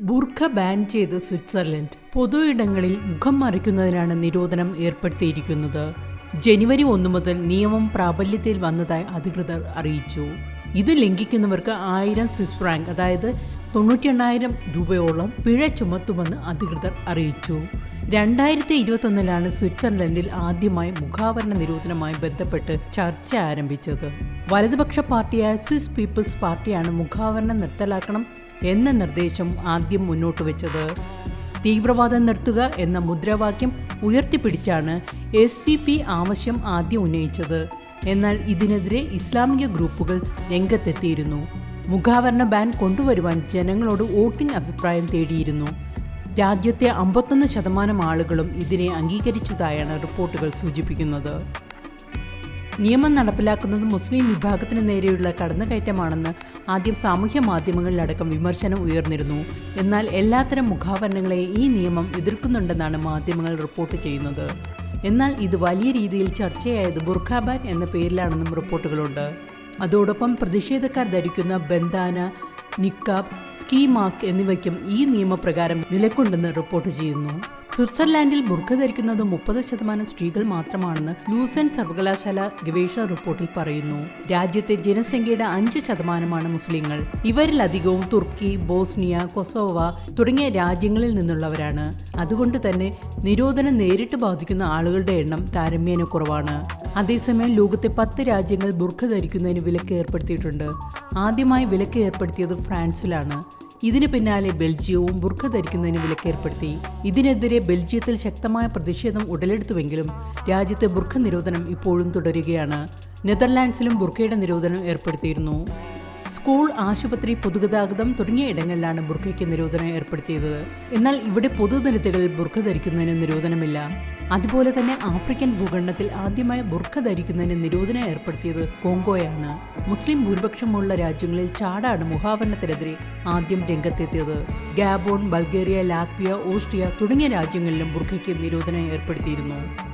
Burqa ban ചെയ്ത് Switzerland പൊതു ഇടങ്ങളിൽ മുഖം മറയ്ക്കുന്നതിനാണ് നിരോധനം ഏർപ്പെടുത്തിയിരിക്കുന്നത്. ജനുവരി ഒന്ന് മുതൽ നിയമം പ്രാബല്യത്തിൽ വന്നതായി അധികൃതർ അറിയിച്ചു. ഇത് ലംഘിക്കുന്നവർക്ക് ആയിരം സ്വിസ് ഫ്രാങ്ക് അതായത് തൊണ്ണൂറ്റി എണ്ണായിരം രൂപയോളം പിഴ ചുമത്തുമെന്ന് അധികൃതർ അറിയിച്ചു. രണ്ടായിരത്തി ഇരുപത്തൊന്നിലാണ് സ്വിറ്റ്സർലൻഡിൽ ആദ്യമായി മുഖാവരണ നിരോധനവുമായി ബന്ധപ്പെട്ട് ചർച്ച ആരംഭിച്ചത്. വലതുപക്ഷ പാർട്ടിയായ സ്വിസ് പീപ്പിൾസ് പാർട്ടിയാണ് മുഖാവരണം നിർത്തലാക്കണം എന്ന നിർദ്ദേശം ആദ്യം മുന്നോട്ട് വെച്ചത്. തീവ്രവാദം നിർത്തുക എന്ന മുദ്രാവാക്യം ഉയർത്തിപ്പിടിച്ചാണ് എസ് പി പി ആവശ്യം ആദ്യം ഉന്നയിച്ചത്. എന്നാൽ ഇതിനെതിരെ ഇസ്ലാമിക ഗ്രൂപ്പുകൾ രംഗത്തെത്തിയിരുന്നു. മുഖാവരണ ബാൻ കൊണ്ടുവരുവാൻ ജനങ്ങളോട് വോട്ടിംഗ് അഭിപ്രായം തേടിയിരുന്നു. രാജ്യത്തെ അമ്പത്തൊന്ന് ശതമാനം ആളുകളും ഇതിനെ അംഗീകരിച്ചതായാണ് റിപ്പോർട്ടുകൾ സൂചിപ്പിക്കുന്നത്. നിയമം നടപ്പിലാക്കുന്നത് മുസ്ലിം വിഭാഗത്തിന് നേരെയുള്ള കടന്നുകയറ്റമാണെന്ന് ആദ്യം സാമൂഹ്യ മാധ്യമങ്ങളിലടക്കം വിമർശനം ഉയർന്നിരുന്നു. എന്നാൽ എല്ലാത്തരം മുഖാവരണങ്ങളെ ഈ നിയമം എതിർക്കുന്നുണ്ടെന്നാണ് മാധ്യമങ്ങൾ റിപ്പോർട്ട് ചെയ്യുന്നത്. എന്നാൽ ഇത് വലിയ രീതിയിൽ ചർച്ചയായത് ബുർഖാബാൻ എന്ന പേരിലാണെന്നും റിപ്പോർട്ടുകളുണ്ട്. അതോടൊപ്പം പ്രതിഷേധക്കാർ ധരിക്കുന്ന ബന്ദാന നിക്കാബ് സ്കീ മാസ്ക് എന്നിവയ്ക്കും ഈ നിയമപ്രകാരം വിലക്കുണ്ടെന്ന് റിപ്പോർട്ട് ചെയ്യുന്നു. സ്വിറ്റ്സർലാൻഡിൽ ബുർഖ ധരിക്കുന്നത് മുപ്പത് ശതമാനം സ്ത്രീകൾ മാത്രമാണെന്ന് ലൂസൻ സർവകലാശാല ഗവേഷണ റിപ്പോർട്ടിൽ പറയുന്നു. രാജ്യത്തെ ജനസംഖ്യയുടെ അഞ്ച് ശതമാനമാണ് മുസ്ലിങ്ങൾ. ഇവരിലധികവും തുർക്കി ബോസ്നിയ കൊസോവ തുടങ്ങിയ രാജ്യങ്ങളിൽ നിന്നുള്ളവരാണ്. അതുകൊണ്ട് തന്നെ നിരോധനം നേരിട്ട് ബാധിക്കുന്ന ആളുകളുടെ എണ്ണം താരമ്യേന കുറവാണ്. അതേസമയം ലോകത്തെ പത്ത് രാജ്യങ്ങൾ ബുർഖ ധരിക്കുന്നതിന് വിലക്ക് ഏർപ്പെടുത്തിയിട്ടുണ്ട്. ആദ്യമായി വിലക്ക് ഏർപ്പെടുത്തിയത് ഫ്രാൻസിലാണ്. ഇതിന് പിന്നാലെ ബെൽജിയവും ബുർഖ ധരിക്കുന്നതിന് വിലക്കേർപ്പെടുത്തി ഇതിനെതിരെ ബെൽജിയത്തിൽ ശക്തമായ പ്രതിഷേധം ഉടലെടുത്തുവെങ്കിലും രാജ്യത്തെ ബുർഖ നിരോധനം ഇപ്പോഴും തുടരുകയാണ്. നെതർലാൻഡ്സിലും ബുർഖയുടെ നിരോധനം ഏർപ്പെടുത്തിയിരുന്നു. സ്കൂൾ ആശുപത്രി പൊതുഗതാഗതം തുടങ്ങിയ ഇടങ്ങളിലാണ് ബുർഖയ്ക്ക് നിരോധനം ഏർപ്പെടുത്തിയത്. എന്നാൽ ഇവിടെ പൊതുനിരത്തുകളിൽ ബുർഖ ധരിക്കുന്നതിന് നിരോധനമില്ല. അതുപോലെ തന്നെ ആഫ്രിക്കൻ ഭൂഖണ്ഡത്തിൽ ആദ്യമായി ബുർഖ ധരിക്കുന്നതിന് നിരോധനം ഏർപ്പെടുത്തിയത് കോങ്കോയാണ്. മുസ്ലിം ഭൂരിപക്ഷമുള്ള രാജ്യങ്ങളിൽ ചാടാണ് മുഖാവരണത്തിനെതിരെ ആദ്യം രംഗത്തെത്തിയത്. ഗാബോൺ ബൾഗേറിയ ലാത്വിയ ഓസ്ട്രിയ തുടങ്ങിയ രാജ്യങ്ങളിലും ബുർഖയ്ക്ക് നിരോധനം ഏർപ്പെടുത്തിയിരുന്നു.